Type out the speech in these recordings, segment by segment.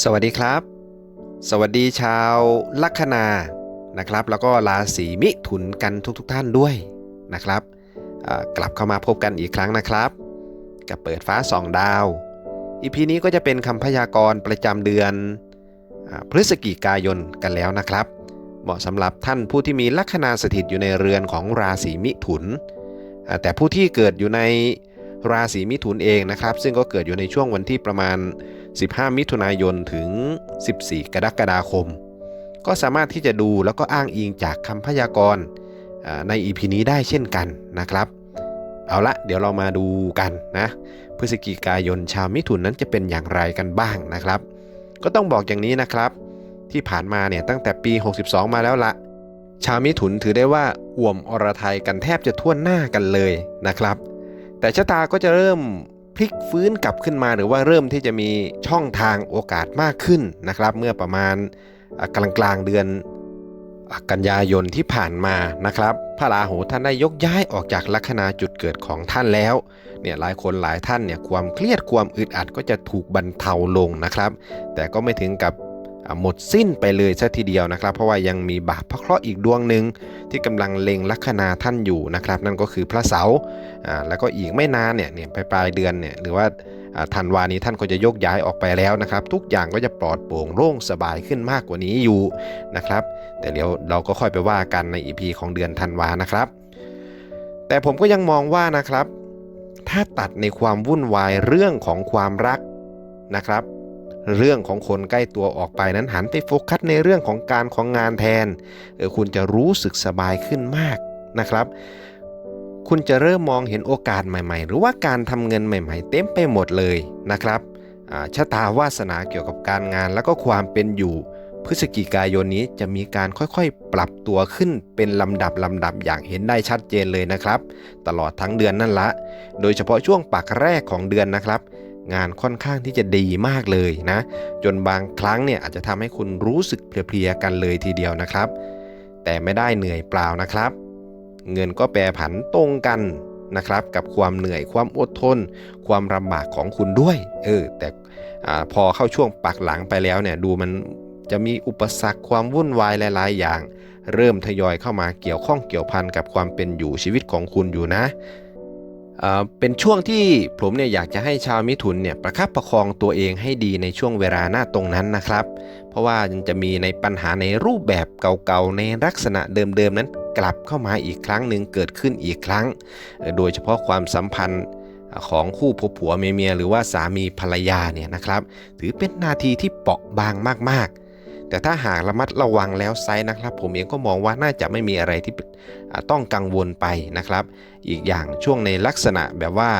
สวัสดีครับ สวัสดีชาวลัคนานะครับ แล้วก็ราศีมิถุนกันทุกๆทท่านด้วยนะครับกลับเข้ามาพบกันอีกครั้งนะครับ กับเปิดฟ้าสองดาวอีพีนี้ก็จะเป็นคำพยากรณ์ประจำเดือนอพฤศจิกายนกันแล้วนะครับ เหมาะสำหรับท่านผู้ที่มีลัคนาสถิตอยู่ในเรือนของราศีมิถุน แต่ผู้ที่เกิดอยู่ใน ราศีมิถุนเองนะครับ ซึ่งก็เกิดอยู่ในช่วงวันที่ประมาณ 15 มิถุนายนถึง 14 กรกฎาคม ก็สามารถที่จะดูแล้วก็อ้างอิงจากคำพยากรณ์อ่าใน EP นี้ได้เช่นกันนะครับ เอาละเดี๋ยวเรามาดูกันนะพฤศจิกายนชาวมิถุนนั้นจะเป็นอย่างไรกันบ้างนะครับ ก็ต้องบอกอย่างนี้นะครับ ที่ผ่านมาเนี่ยตั้งแต่ปี 62 มาแล้วละชาวมิถุนถือได้ว่าอ่วมอรไทยกันแทบจะท่วนหน้ากันเลยนะครับ แต่ชะตาก็จะเริ่มพลิกฟื้นกลับขึ้นมา หรือว่าเริ่มที่จะมีช่องทางโอกาสมากขึ้นนะครับ เมื่อประมาณกลางกลางเดือนกันยายนที่ผ่านมานะครับ พระราหูท่านได้ยกย้ายออกจากลัคนาจุดเกิดของท่านแล้วเนี่ยหลายคนหลายท่านเนี่ยความเครียดความอึดอัดก็จะถูกบรรเทาลงนะครับ แต่ก็ไม่ถึงกับ หมดสิ้นไปเลยซะทีเดียวนะครับ เพราะว่ายังมีบาปพระเคราะห์อีกดวงหนึ่งที่กำลังเล็งลัคนาท่านอยู่นะครับ นั่นก็คือพระเสาอ่าแล้วก็อีกไม่นานเนี่ยเนี่ยปลายเดือนเนี่ยหรือว่าธันวานี้ท่านก็จะยกย้ายออกไปแล้วนะครับ ทุกอย่างก็จะปลอดโปร่งโล่งสบายขึ้นมากกว่านี้อยู่นะครับ แต่เดี๋ยวเราก็ค่อยไปว่ากันใน EP ของเดือนธันวานะครับ แต่ผมก็ยังมองว่านะครับ ถ้าตัดในความวุ่นวายเรื่องของความรักนะครับ เรื่องของคนใกล้ตัวออกไปนั้นหันไปโฟกัสในเรื่องของการของงานแทนเออคุณจะรู้สึกสบายขึ้นมากนะครับ คุณจะเริ่มมองเห็นโอกาสใหม่ ๆ หรือว่าการทำเงินใหม่ ๆ เต็มไปหมดเลยนะครับชะตาวาสนาเกี่ยวกับการงานแล้วก็ความเป็นอยู่พฤศจิกายนนี้จะมีการค่อยๆ ปรับตัวขึ้นเป็นลำดับลำดับอย่างเห็นได้ชัดเจนเลยนะครับ ตลอดทั้งเดือนนั่นละ โดยเฉพาะช่วงปักแรกของเดือนนะครับ งานค่อนข้างที่จะดีมากเลยนะ จนบางครั้งเนี่ยอาจจะทำให้คุณรู้สึกเพลียๆกันเลยทีเดียวนะครับ แต่ไม่ได้เหนื่อยเปล่านะครับ เงินก็แปรผันตรงกันนะครับกับความเหนื่อยความอดทน ความลำบากของคุณด้วย เออแต่อพอเข้าช่วงปักหลังไปแล้วเนี่ยดูมันจะมีอุปสรรคความวุ่นวายหลาย ๆ อย่าง เริ่มทยอยเข้ามาเกี่ยวข้องเกี่ยวพันกับความเป็นอยู่ชีวิตของคุณอยู่นะ เป็นช่วงที่ผมเนี่ยอยากจะให้ชาวมิถุนเนี่ยประคับประคองตัวเองให้ดีในช่วงเวลาหน้าตรงนั้นนะครับ เพราะว่ามันจะมีในปัญหาในรูปแบบเก่าๆ ในลักษณะเดิมๆนั้นกลับเข้ามาอีกครั้งหนึ่งเกิดขึ้นอีกครั้ง โดยเฉพาะความสัมพันธ์ของคู่ผัวผัวเมียหรือว่าสามีภรรยาเนี่ยนะครับ ถือเป็นนาทีที่เปราะบางมากๆ แต่ถ้าหากระมัดระวังแล้วไซส์นะครับ ผมเองก็มองว่าน่าจะไม่มีอะไรที่ต้องกังวลไปนะครับ อีกอย่างช่วงในลักษณะแบบว่า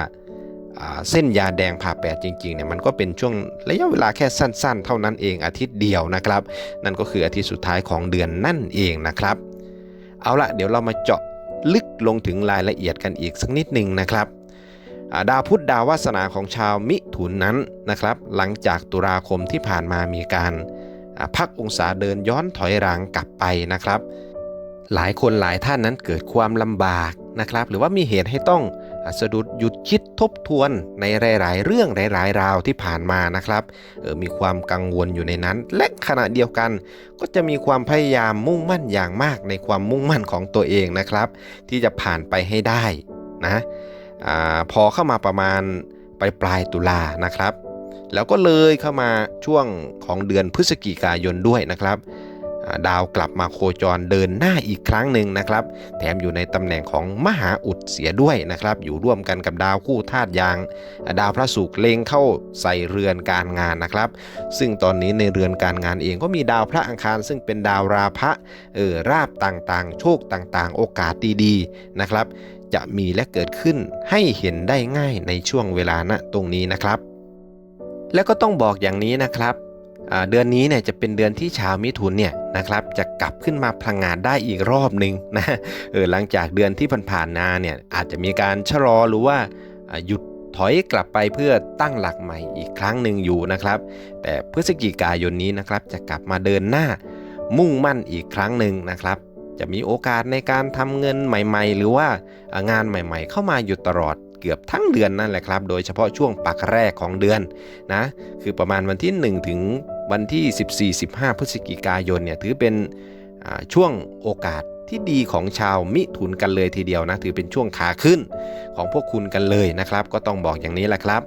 เส้นยาแดงผ่าแปดจริงๆเนี่ยมันก็เป็นช่วงระยะเวลาแค่สั้น ๆ เท่านั้นเองอาทิตย์เดียวนะครับ นั่นก็คืออาทิตย์สุดท้ายของเดือนนั่นเองนะครับ เอาละเดี๋ยวเรามาเจาะลึกลงถึงรายละเอียดกันอีกสักนิดหนึ่งนะครับาดาวพุธดาววาสนาของชาวมิถุนนั้นนะครับ หลังจากตุลาคมที่ผ่านมามีการ พักองศาเดินย้อนถอยหลังกลับไปนะครับ หลายคนหลายท่านนั้นเกิดความลำบากนะครับ หรือว่ามีเหตุให้ต้องสะดุดหยุดคิดทบทวนในหลาย ๆ เรื่องหลาย ๆ ราวที่ผ่านมานะครับออมีความกังวลอยู่ในนั้น และขณะเดียวกัน ก็จะมีความพยายามมุ่งมั่นอย่างมากในความมุ่งมั่นของตัวเองนะครับ ที่จะผ่านไปให้ได้นะอพอเข้ามาประมาณปลายปลายตุลานะครับ แล้วก็เลยเข้ามาช่วงของเดือนพฤศจิกายนด้วยนะครับ ดาวกลับมาโคจรเดินหน้าอีกครั้งหนึ่งนะครับ แถมอยู่ในตำแหน่งของมหาอุดเสียด้วยนะครับ อยู่ร่วมกันกับดาวคู่ธาตุยาง ดาวพระศุกร์เล็งเข้าใส่เรือนการงานนะครับ ซึ่งตอนนี้ในเรือนการงานเองก็มีดาวพระอังคาร ซึ่งเป็นดาวราพะเออราบต่างๆ โชคต่างๆ โอกาสดีๆนะครับ จะมีและเกิดขึ้นให้เห็นได้ง่ายในช่วงเวลาณตรงนี้นะครับ แล้วก็ต้องบอกอย่างนี้นะครับเดือนนี้เนี่ยจะเป็นเดือนที่ชาวมิถุนเนี่ยนะครับจะกลับขึ้นมาพลังงานได้อีกรอบหนึ่งนะเออหลังจากเดือนที่ผ่านๆมาเนี่ยอาจจะมีการชะลอหรือว่าหยุดถอยกลับไปเพื่อตั้งหลักใหม่อีกครั้งหนึ่งอยู่นะครับ แต่พฤศจิกายนนี้นะครับจะกลับมาเดินหน้ามุ่งมั่นอีกครั้งหนึ่งนะครับ จะมีโอกาสในการทำเงินใหม่ ๆ หรือว่างานใหม่ ๆ เข้ามาอยู่ตลอด เกือบทั้งเดือนนั่นแหละครับ โดยเฉพาะช่วงปักแรกของเดือนนะคือประมาณวันที่ 1 ถึงวันที่ 14-15 พฤศจิกายนเนี่ยถือเป็นช่วงโอกาสที่ดีของชาวมิถุนกันเลยทีเดียวนะถือเป็นช่วงขาขึ้นของพวกคุณกันเลยนะครับ ก็ต้องบอกอย่างนี้แหละครับ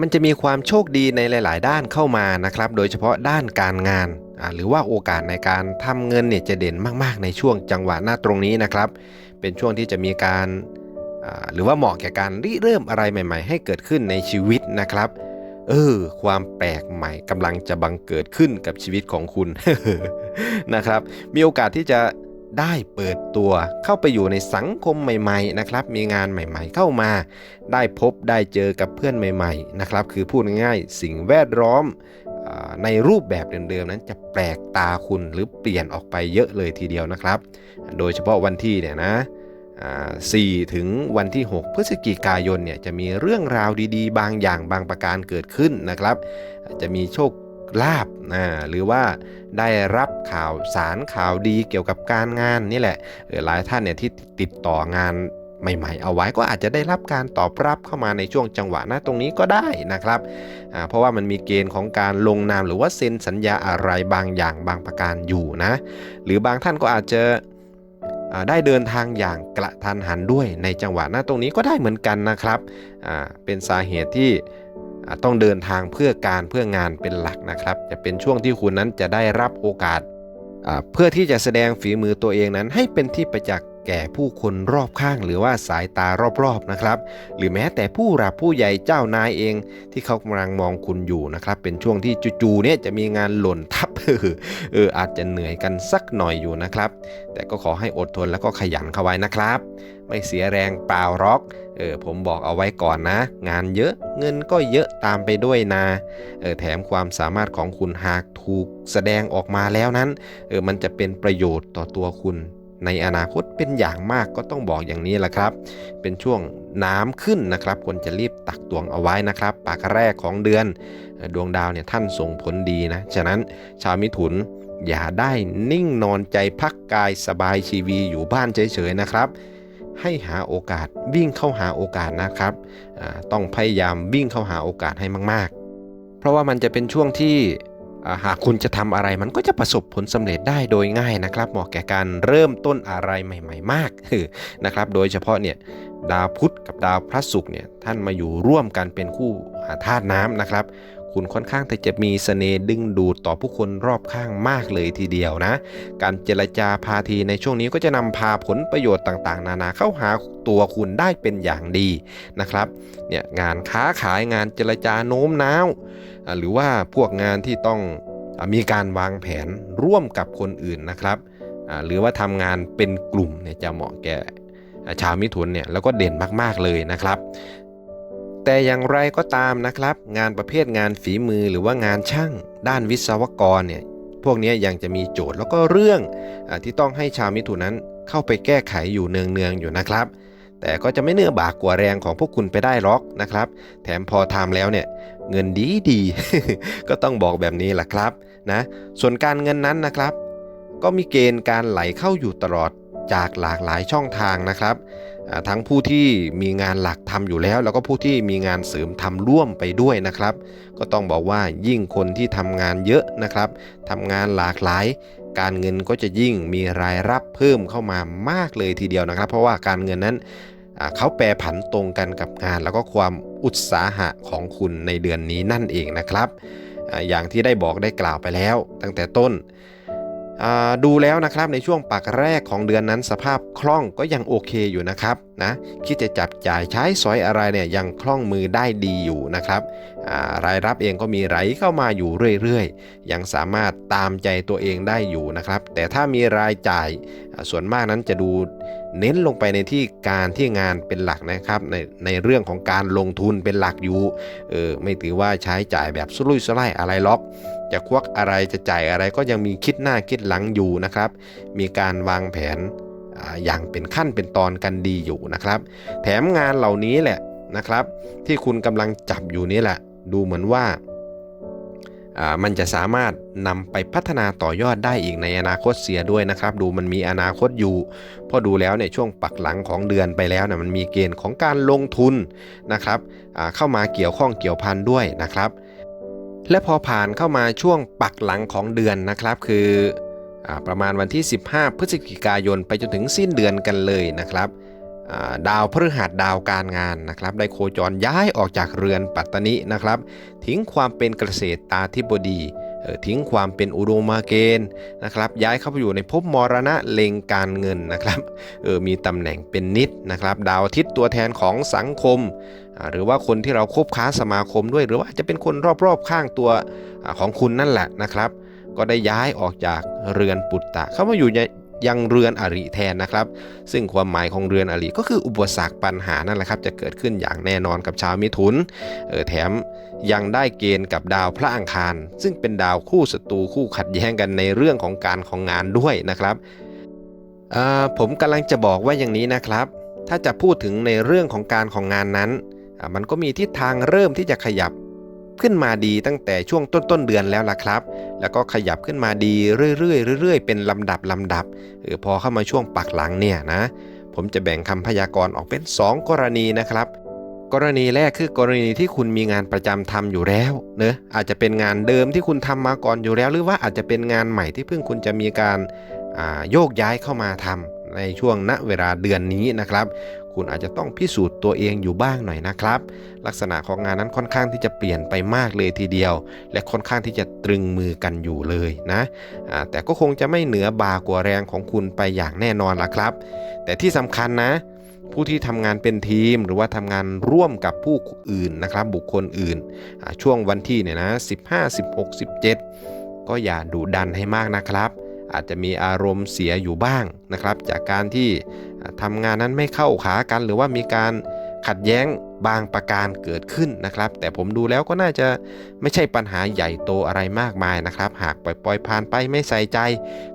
มันจะมีความโชคดีในหลาย ๆ ด้านเข้ามานะครับ โดยเฉพาะด้านการงานหรือว่าโอกาสในการทำเงินเนี่ยจะเด่นมาก ๆ ในช่วงจังหวะหน้าตรงนี้นะครับ เป็นช่วงที่จะมีการ หรือว่าเหมาะแก่การริเริ่มอะไรใหม่ ๆ ให้เกิดขึ้นในชีวิตนะครับ เออ ความแปลกใหม่กำลังจะบังเกิดขึ้นกับชีวิตของคุณนะครับ มีโอกาสที่จะได้เปิดตัวเข้าไปอยู่ในสังคมใหม่ ๆ นะครับ มีงานใหม่ ๆ เข้ามา ได้พบได้เจอกับเพื่อนใหม่ ๆ นะครับ คือพูดง่ายๆสิ่งแวดล้อมอ่าในรูปแบบเดิมๆนั้นจะแปลกตาคุณหรือเปลี่ยนออกไปเยอะเลยทีเดียวนะครับ โดยเฉพาะวันที่เนี่ยนะ 4ถึงวันที่ 6 พฤศจิกายนเนี่ยจะมีเรื่องราวดีๆ บางอย่างบางประการเกิดขึ้นนะครับ จะมีโชคลาภนะหรือว่าได้รับข่าวสารข่าวดีเกี่ยวกับการงานนี่แหละหลายท่านเนี่ยที่ติดต่องานใหม่ๆ เอาไว้ก็อาจจะได้รับการตอบรับเข้ามาในช่วงจังหวะหน้าตรงนี้ก็ได้นะครับ เพราะว่ามันมีเกณฑ์ของการลงนามหรือว่าเซ็นสัญญาอะไรบางอย่างบางประการอยู่นะ หรือบางท่านก็อาจจะ ได้เดินทางอย่างกระทันหันด้วยในจังหวะหน้าตรงนี้ก็ได้เหมือนกันนะครับ เป็นสาเหตุที่ต้องเดินทางเพื่อการเพื่องานเป็นหลักนะครับ จะเป็นช่วงที่คุณนั้นจะได้รับโอกาส เพื่อที่จะแสดงฝีมือตัวเองนั้นให้เป็นที่ประจักษ์ แก่ผู้คนรอบข้างหรือว่าสายตารอบๆนะครับ หรือแม้แต่ผู้หลักผู้ใหญ่เจ้านายเอง ที่เขากำลังมองคุณอยู่นะครับ เป็นช่วงที่จู่ๆเนี่ยจะมีงานหล่นทับเอออาจจะเหนื่อยกันสักหน่อยอยู่นะครับ แต่ก็ขอให้อดทนแล้วก็ขยันเข้าไว้นะครับ ไม่เสียแรงเปล่าหรอกเออผมบอกเอาไว้ก่อนนะ งานเยอะเงินก็เยอะตามไปด้วยนะเออแถมความสามารถของคุณหากถูกแสดงออกมาแล้วนั้นเออมันจะเป็นประโยชน์ต่อตัวคุณ ในอนาคตเป็นอย่างมากก็ต้องบอกอย่างนี้แหละครับ เป็นช่วงน้ำขึ้นนะครับควรจะรีบตักตวงเอาไว้นะครับปากแรกของเดือนดวงดาวเนี่ยท่านส่งผลดีนะ ฉะนั้นชาวมิถุนอย่าได้นิ่งนอนใจพักกายสบายชีวีอยู่บ้านเฉยๆนะครับ ให้หาโอกาสวิ่งเข้าหาโอกาสนะครับต้องพยายามวิ่งเข้าหาโอกาสให้มาก ๆ เพราะว่ามันจะเป็นช่วงที่ หากคุณจะทำอะไรมันก็จะประสบผลสำเร็จได้โดยง่ายนะครับ เหมาะแก่การเริ่มต้นอะไรใหม่ ๆ มากนะครับ โดยเฉพาะเนี่ยดาวพุธกับดาวพระศุกร์เนี่ยท่านมาอยู่ร่วมกันเป็นคู่อ่าธาตุน้ำนะครับ คุณค่อนข้างที่จะมีเสน่ห์ดึงดูดต่อผู้คนรอบข้างมากเลยทีเดียวนะ การเจรจาพาทีในช่วงนี้ก็จะนำพาผลประโยชน์ต่างๆ นานาเข้าหาตัวคุณได้เป็นอย่างดีนะครับเนี่ยงานค้าขายงานเจรจาโน้มน้าว หรือว่าพวกงานที่ต้องอมีการวางแผนร่วมกับคนอื่นนะครับ หรือว่าทำงานเป็นกลุ่มเนี่ยจะเหมาะแก่ชาวมิถุนเนี่ยแล้วก็เด่นมากๆเลยนะครับ แต่อย่างไรก็ตามนะครับ งานประเภทงานฝีมือหรือว่างานช่าง ด้านวิศวกรเนี่ยพวกนี้ยังจะมีโจทย์แล้วก็เรื่องอที่ต้องให้ชาวมิถุนนั้นเข้าไปแก้ไขอยู่เนืองๆอยู่นะครับ แต่ก็จะไม่เนื้อบากกว่าแรงของพวกคุณไปได้หรอกนะครับ แถมพอทำแล้วเนี่ยเงินดีดีก็ต้องบอกแบบนี้แหละครับนะส่วนการเงินนั้นนะครับ ก็มีเกณฑ์การไหลเข้าอยู่ตลอดจากหลากหลายช่องทางนะครับ ทั้งผู้ที่มีงานหลักทำอยู่แล้ว แล้วก็ผู้ที่มีงานเสริมทำร่วมไปด้วยนะครับ ก็ต้องบอกว่ายิ่งคนที่ทำงานเยอะนะครับทำงานหลากหลาย การเงินก็จะยิ่งมีรายรับเพิ่มเข้ามามากเลยทีเดียวนะครับ เพราะว่าการเงินนั้นเขาแปรผันตรงกันกับงาน แล้วก็ความอุตสาหะของคุณในเดือนนี้นั่นเองนะครับ อย่างที่ได้บอกได้กล่าวไปแล้วตั้งแต่ต้น ดูแล้วนะครับในช่วงปากแรกของเดือนนั้นสภาพคล่องก็ยังโอเคอยู่นะครับนะคิดจะจับจ่ายใช้สอยอะไรเนี่ยยังคล่องมือได้ดีอยู่นะครับรายรับเองก็มีไหลเข้ามาอยู่เรื่อยๆ ยังสามารถตามใจตัวเองได้อยู่นะครับ แต่ถ้ามีรายจ่ายส่วนมากนั้นจะดูเน้นลงไปในที่การที่งานเป็นหลักนะครับ ในในเรื่องของการลงทุนเป็นหลักอยู่เออไม่ถือว่าใช้จ่ายแบบสุรุ่ยสุร่ายอะไรหรอก จะควักอะไรจะจ่ายอะไรก็ยังมีคิดหน้าคิดหลังอยู่นะครับ มีการวางแผนอย่างเป็นขั้นเป็นตอนกันดีอยู่นะครับ แถมงานเหล่านี้แหละนะครับ ที่คุณกำลังจับอยู่นี้แหละ ดูเหมือนว่ามันจะสามารถนำไปพัฒนาต่อยอดได้อีกในอนาคตเสียด้วยนะครับ ดูมันมีอนาคตอยู่พราะดูแล้วในยช่วงปักหลังของเดือนไปแล้วนะมันมีเกณฑ์ของการลงทุนนะครับเข้ามาเกี่ยวข้องเกี่ยวพันด้วยนะครับ และพอผ่านเข้ามาช่วงปักหลังของเดือนนะครับ คืออประมาณวันที่ 15 พฤศจิกายนไปจนถึงสิ้นเดือนกันเลยนะครับดาวพฤหัสดาวการงานนะครับได้โคจรย้ายออกจากเรือนปัตตนินะครับ ทิ้งความเป็นเกษตรตาธิบดีเอ่อทิ้งความเป็นอุดมมาเกณฑ์นะครับ ย้ายเข้าไปอยู่ในภพมรณะเลงการเงินนะครับเออมีตำแหน่งเป็นนิดนะครับ ดาวอาทิตย์ตัวแทนของสังคม หรือว่าคนที่เราคบค้าสมาคมด้วย หรือว่าจะเป็นคนรอบๆข้างตัวอของคุณนั่นแหละนะครับ ก็ได้ย้ายออกจากเรือนปุตตะ เข้ามาอยู่ยังเรือนอริแทนนะครับ ซึ่งความหมายของเรือนอริก็คืออุปสรรคปัญหานั่นแหละครับ จะเกิดขึ้นอย่างแน่นอนกับชาวมิถุนเออแถมยังได้เกณฑ์กับดาวพระอังคาร ซึ่งเป็นดาวคู่ศัตรูคู่ขัดแย้งกันในเรื่องของการของงานด้วยนะครับผมกำลังจะบอกว่าอย่างนี้นะครับ ถ้าจะพูดถึงในเรื่องของการของงานนั้น มันก็มีทิศทางเริ่มที่จะขยับขึ้นมาดีตั้งแต่ช่วงต้นต้นๆเดือนแล้วล่ะครับ แล้วก็ขยับขึ้นมาดีเรื่อยๆเรื่อยๆ เป็นลำดับลำดับเออพอเข้ามาช่วงปักหลังเนี่ยนะ ผมจะแบ่งคำพยากรณ์ออกเป็น 2 กรณีนะครับ กรณีแรกคือกรณีที่คุณมีงานประจำทำอยู่แล้วเนอะอาจจะเป็นงานเดิมที่คุณทำมาก่อนอยู่แล้ว หรือว่าอาจจะเป็นงานใหม่ที่เพิ่งคุณจะมีการโยกย้ายเข้ามาทำในช่วงณเวลาเดือนนี้นะครับ คุณอาจจะต้องพิสูจน์ตัวเองอยู่บ้างหน่อยนะครับ ลักษณะของงานนั้นค่อนข้างที่จะเปลี่ยนไปมากเลยทีเดียว และค่อนข้างที่จะตรึงมือกันอยู่เลยนะแต่ก็คงจะไม่เหนือบากว่าแรงของคุณไปอย่างแน่นอนละครับ แต่ที่สำคัญนะผู้ที่ทำงานเป็นทีมหรือว่าทำงานร่วมกับผู้อื่นนะครับ บุคคลอื่น ช่วงวันที่เนี่ยนะ15 16 17 ก็อย่าดุดันให้มากนะครับ อาจจะมีอารมณ์เสียอยู่บ้างนะครับ จากการที่ อ่าทำงานนั้นไม่เข้าขากัน หรือว่ามีการขัดแย้งบางประการเกิดขึ้นนะครับ แต่ผมดูแล้วก็น่าจะไม่ใช่ปัญหาใหญ่โตอะไรมากมายนะครับ หากปล่อยปล่อยผ่านไปไม่ใส่ใจ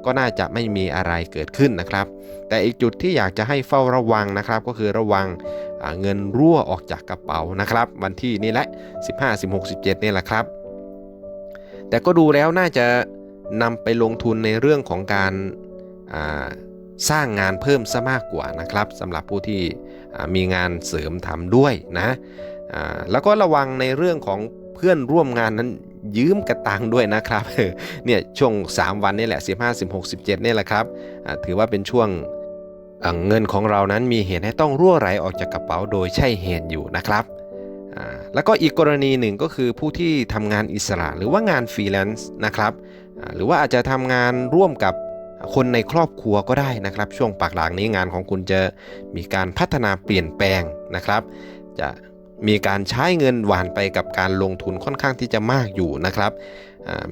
ก็น่าจะไม่มีอะไรเกิดขึ้นนะครับ แต่อีกจุดที่อยากจะให้เฝ้าระวังนะครับ ก็คือระวังเงินรั่วออกจากกระเป๋านะครับ วันที่นี่แหละ 15 16 17นี่แหละครับ แต่ก็ดูแล้วน่าจะนำไปลงทุนในเรื่องของการ สร้างงานเพิ่มซะมากกว่านะครับสำหรับผู้ที่มีงานเสริมทำด้วยนะแล้วก็ระวังในเรื่องของเพื่อนร่วมงานนั้นยืมกระตังด้วยนะครับเนี่ยช่วง 3 วันนี่แหละ 15 16 17นี่แหละครับถือว่าเป็นช่วงเงินของเรานั้นมีเหตุให้ต้องรั่วไหลออกจากกระเป๋าโดยใช่เหตุอยู่นะครับแล้วก็อีกกรณีหนึ่งก็คือผู้ที่ทำงานอิสระหรือว่างานฟรีแลนซ์นะครับหรือว่าอาจจะทำงานร่วมกับ คนในครอบครัวก็ได้นะครับ ช่วงปากหลังนี้งานของคุณจะมีการพัฒนาเปลี่ยนแปลงนะครับ จะมีการใช้เงินหวานไปกับการลงทุนค่อนข้างที่จะมากอยู่นะครับ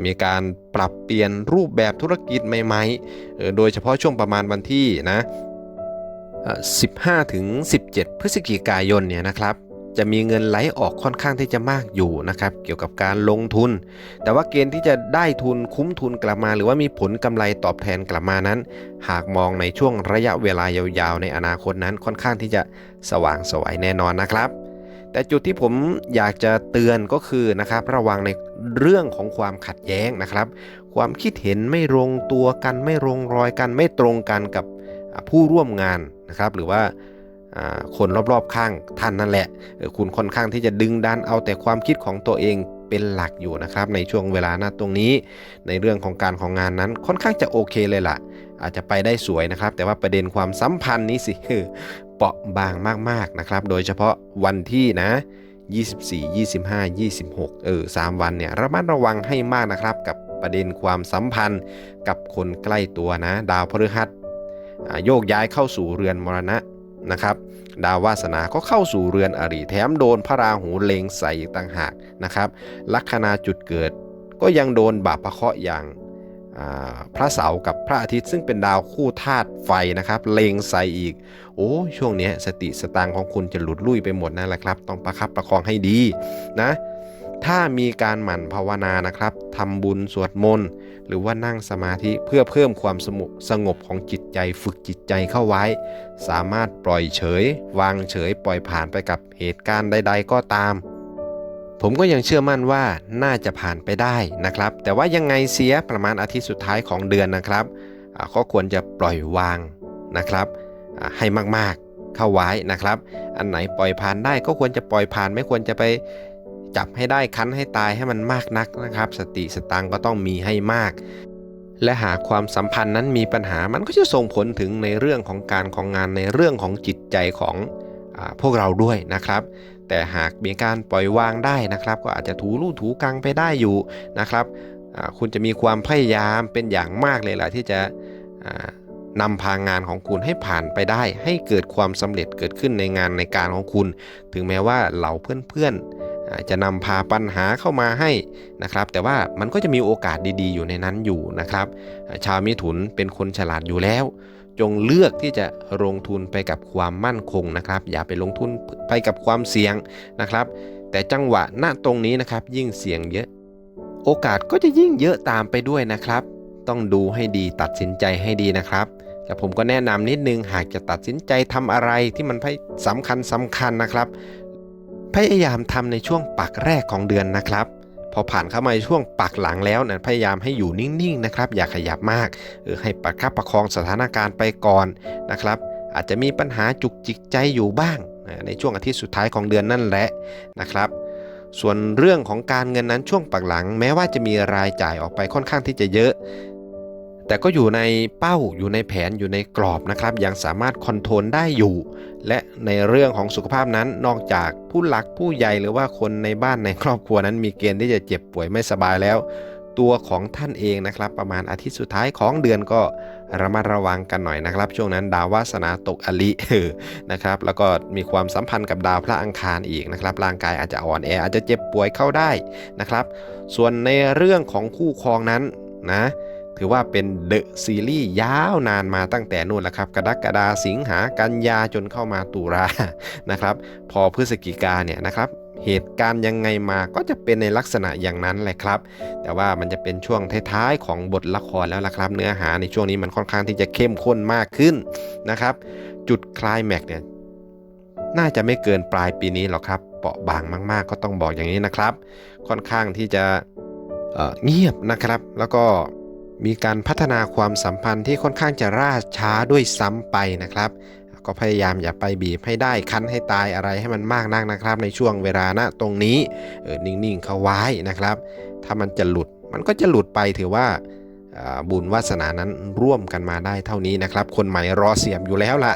มีการปรับเปลี่ยนรูปแบบธุรกิจใหม่ๆ โดยเฉพาะช่วงประมาณวันที่นะ15ถึง17 พฤศจิกายนเนี่ยนะครับ จะมีเงินไหลออกค่อนข้างที่จะมากอยู่นะครับ เกี่ยวกับการลงทุน แต่ว่าเกณฑ์ที่จะได้ทุนคุ้มทุนกลับมา หรือว่ามีผลกำไรตอบแทนกลับมานั้น หากมองในช่วงระยะเวลายาวๆ ในอนาคตนั้นค่อนข้างที่จะสว่างไสวยแน่นอนนะครับ แต่จุดที่ผมอยากจะเตือนก็คือนะครับระวังในเรื่องของความขัดแย้งนะครับ ความคิดเห็นไม่ลงตัวกันไม่ลงรอยกันไม่ตรงกันกับผู้ร่วมงานนะครับ หรือว่า คนรอบๆข้างท่านนั่นแหละ คุณค่อนข้างที่จะดึงดันเอาแต่ความคิดของตัวเองเป็นหลักอยู่นะครับในช่วงเวลาหน้าตรงนี้ ในเรื่องของการของงานนั้นค่อนข้างจะโอเคเลยล่ะ อาจจะไปได้สวยนะครับ แต่ว่าประเด็นความสัมพันธ์นี้สิเปราะบางมากๆนะครับ โดยเฉพาะวันที่นะ24 25 26 เออ 3 วันเนี่ยระมัดระวังให้มากนะครับ กับประเด็นความสัมพันธ์กับคนใกล้ตัวนะ ดาวพฤหัสโยกย้ายเข้าสู่เรือนมรณะ นะครับดาววาสนาก็เข้าสู่เรือนอริแถมโดนพระราหูเลงใส่อีกต่างหากนะครับ ลัคนาจุดเกิดก็ยังโดนบาปพระเคราะห์อย่างพระเสาร์กับพระอาทิตย์ซึ่งเป็นดาวคู่ธาตุไฟนะครับ เลงใส่อีก โอ้ช่วงนี้สติสตางของคุณจะหลุดลุ่ยไปหมดนั่นแหละครับ ต้องประคับประคองให้ดีนะ ถ้ามีการหมั่นภาวนานะครับทำบุญสวดมนต์ หรือว่านั่งสมาธิเพื่อเพิ่มความสงบสงบของจิตใจฝึกจิตใจเข้าไว้ สามารถปล่อยเฉย วางเฉยปล่อยผ่านไปกับเหตุการณ์ใด ๆ ก็ตาม ผมก็ยังเชื่อมั่นว่าน่าจะผ่านไปได้นะครับ แต่ว่ายังไงเสียประมาณอาทิตย์สุดท้ายของเดือนนะครับก็ควรจะปล่อยวางนะครับให้มากๆเข้าไว้นะครับ อันไหนปล่อยผ่านได้ก็ควรจะปล่อยผ่านไม่ควรจะไป จับให้ได้คั้นให้ตายให้มันมากนักนะครับ สติสตังก็ต้องมีให้มาก และหากความสัมพันธ์นั้นมีปัญหามันก็จะส่งผลถึงในเรื่องของการของงานในเรื่องของจิตใจของอพวกเราด้วยนะครับ แต่หากมีการปล่อยวางได้นะครับ ก็อาจจะถูลู่ถูกังไปได้อยู่นะครับคุณจะมีความพยายามเป็นอย่างมากเลยล่ะที่จะนำพางานของคุณให้ผ่านไปได้ ให้เกิดความสำเร็จเกิดขึ้นในงานในการของคุณ ถึงแม้ว่าเหล่าเพื่อนๆ จะนำพาปัญหาเข้ามาให้นะครับ แต่ว่ามันก็จะมีโอกาสดีๆ อยู่ในนั้นอยู่นะครับ ชาวมิถุนเป็นคนฉลาดอยู่แล้ว จงเลือกที่จะลงทุนไปกับความมั่นคงนะครับ อย่าไปลงทุนไปกับความเสี่ยงนะครับ แต่จังหวะณตรงนี้นะครับ ยิ่งเสี่ยงเยอะ โอกาสก็จะยิ่งเยอะตามไปด้วยนะครับ ต้องดูให้ดีตัดสินใจให้ดีนะครับแต่ผมก็แนะนำนิดนึงหากจะตัดสินใจทำอะไรที่มันสำคัญสำคัญนะครับ พยายามทำในช่วงปักแรกของเดือนนะครับ พอผ่านเข้ามาช่วงปักหลังแล้วนะพยายามให้อยู่นิ่งๆนะครับ อย่าขยับมากเออให้ประคับประคองสถานการณ์ไปก่อนนะครับ อาจจะมีปัญหาจุกจิกใจอยู่บ้างในช่วงอาทิตย์สุดท้ายของเดือนนั่นแหละนะครับ ส่วนเรื่องของการเงินนั้นช่วงปักหลัง แม้ว่าจะมีรายจ่ายออกไปค่อนข้างที่จะเยอะ แต่ก็อยู่ในเป้าอยู่ในแผนอยู่ในกรอบนะครับ ยังสามารถคอนโทรลได้อยู่ และในเรื่องของสุขภาพนั้นนอกจากผู้หลักผู้ใหญ่หรือว่าคนในบ้านในครอบครัวนั้นมีเกณฑ์ที่จะเจ็บป่วยไม่สบายแล้ว ตัวของท่านเองนะครับ ประมาณอาทิตย์สุดท้ายของเดือนก็ระมัดระวังกันหน่อยนะครับ ช่วงนั้นดาววาสนาตกอลินะครับ แล้วก็มีความสัมพันธ์กับดาวพระอังคารอีกนะครับ ร่างกายอาจจะอ่อนแออาจจะเจ็บป่วยเข้าได้นะครับ ส่วนในเรื่องของคู่ครองนั้นนะ ถือว่าเป็นเดอะซีรีส์ยาวนานมาตั้งแต่นู่นแหละครับ กรกฎาสิงหากันยาจนเข้ามาตุลานะครับ พอพฤศจิกาเนี่ยนะครับ เหตุการณ์ยังไงมาก็จะเป็นในลักษณะอย่างนั้นแหละครับ แต่ว่ามันจะเป็นช่วงท้ายๆของบทละครแล้วล่ะครับ เนื้อหาในช่วงนี้มันค่อนข้างที่จะเข้มข้นมากขึ้นนะครับ จุดคลายแม็กเนี่ยน่าจะไม่เกินปลายปีนี้หรอกครับเปราะบางมาก ๆ ก็ต้องบอกอย่างนี้นะครับ ค่อนข้างที่จะเเงียบนะครับ แล้วก็ มีการพัฒนาความสัมพันธ์ที่ค่อนข้างจะล่าช้าด้วยซ้ำไปนะครับ ก็พยายามอย่าไปบีบให้ได้คั้นให้ตายอะไรให้มันมากนักนะครับ ในช่วงเวลาณตรงนี้เออนิ่งๆเขาไว้นะครับ ถ้ามันจะหลุดมันก็จะหลุดไปถือว่าบุญวาสนานั้นร่วมกันมาได้เท่านี้นะครับ คนใหม่รอเสียมอยู่แล้วล่ะ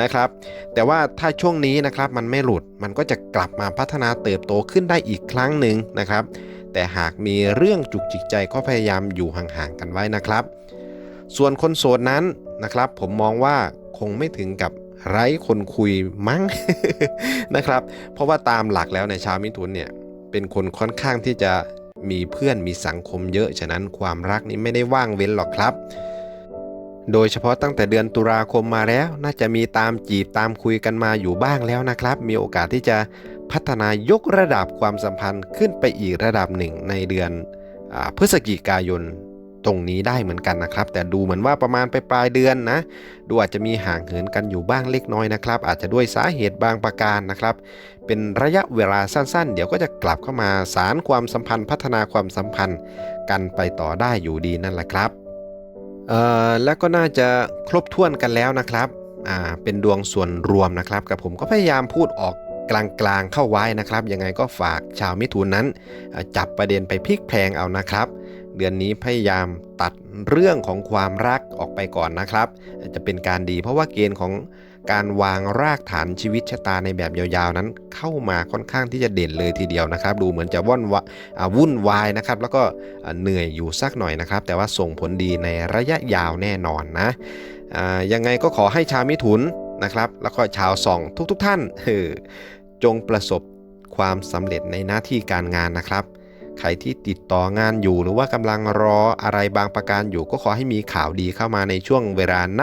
นะครับ แต่ว่าถ้าช่วงนี้นะครับมันไม่หลุดมันก็จะกลับมาพัฒนาเติบโตขึ้นได้อีกครั้งหนึ่งนะครับ แต่หากมีเรื่องจุกจิกใจก็พยายามอยู่ห่างๆกันไว้นะครับ ส่วนคนโสดนั้นนะครับ ผมมองว่าคงไม่ถึงกับไร้คนคุยมั้งนะครับ เพราะว่าตามหลักแล้วในชาวมิถุนเนี่ยเป็นคนค่อนข้างที่จะมีเพื่อนมีสังคมเยอะ ฉะนั้นความรักนี้ไม่ได้ว่างเว้นหรอกครับ โดยเฉพาะตั้งแต่เดือนตุลาคมมาแล้ว น่าจะมีตามจีบตามคุยกันมาอยู่บ้างแล้วนะครับ มีโอกาสที่จะ พัฒนายกระดับความสัมพันธ์ขึ้นไปอีกระดับหนึ่งในเดือนอพฤศจิกายนตรงนี้ได้เหมือนกันนะครับ แต่ดูเหมือนว่าประมาณไปปลายเดือนนะดูอาจจะมีห่างเหินกันอยู่บ้างเล็กน้อยนะครับ อาจจะด้วยสาเหตุบางประการนะครับ เป็นระยะเวลาสั้นๆ เดี๋ยวก็จะกลับเข้ามาสารความสัมพันธ์ พัฒนาความสัมพันธ์กันไปต่อได้อยู่ดีนั่นแหละครับเอ่อแล้วก็น่าจะครบถ้วนกันแล้วนะครับอ่าเป็นดวงส่วนรวมนะครับกับผมก็พยายามพูดออก กลางๆเข้าไว้นะครับ ยังไงก็ฝากชาวมิถุนนั้น จับประเด็นไปพลิกแพลงเอานะครับ เดือนนี้พยายามตัดเรื่องของความรักออกไปก่อนนะครับ จะเป็นการดีเพราะว่าเกณฑ์ของการวางรากฐานชีวิตชะตาในแบบยาวๆนั้นเข้ามาค่อนข้างที่จะเด่นเลยทีเดียวนะครับ ดูเหมือนจะว่อนวะวุ่นวายนะครับ แล้วก็เหนื่อยอยู่สักหน่อยนะครับ แต่ว่าส่งผลดีในระยะยาวแน่นอนนะยังไงก็ขอให้ชาวมิถุนนะครับ แล้วก็ชาวส่องทุกๆทท่านเออจงประสบความสำเร็จในหน้าที่การงานนะครับ ใครที่ติดต่องานอยู่หรือว่ากำลังรออะไรบางประการอยู่ ก็ขอให้มีข่าวดีเข้ามาในช่วงเวลาณ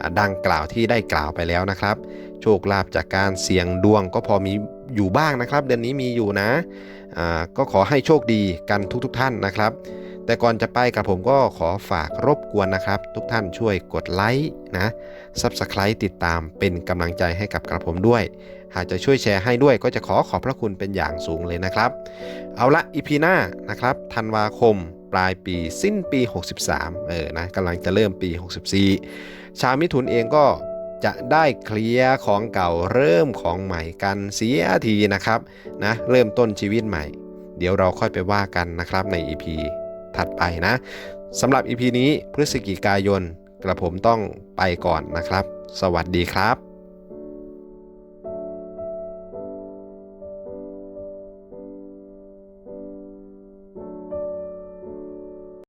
อ่าดังกล่าวที่ได้กล่าวไปแล้วนะครับ โชคลาภจากการเสี่ยงดวงก็พอมีอยู่บ้างนะครับ เดือนนี้มีอยู่นะอ่าก็ขอให้โชคดีกันทุกๆทท่านนะครับ แต่ก่อนจะไปกับผมก็ขอฝากรบกวนนะครับ ทุกท่านช่วยกดไลค์นะ Subscribe ติดตามเป็นกำลังใจให้กับกระผมด้วย หากจะช่วยแชร์ให้ด้วยก็จะขอขอบพระคุณเป็นอย่างสูงเลยนะครับ เอาละอีพีหน้านะครับธันวาคมปลายปีสิ้นปี 63 เออนะกำลังจะเริ่มปี 64 ชาวมิถุนเองก็จะได้เคลียร์ของเก่าเริ่มของใหม่กันเสียทีนะครับนะเริ่มต้นชีวิตใหม่ เดี๋ยวเราค่อยไปว่ากันนะครับใน EP ถัดไปนะสำหรับ EP นี้พฤศจิกายนกระผมต้องไปก่อนนะครับ สวัสดีครับ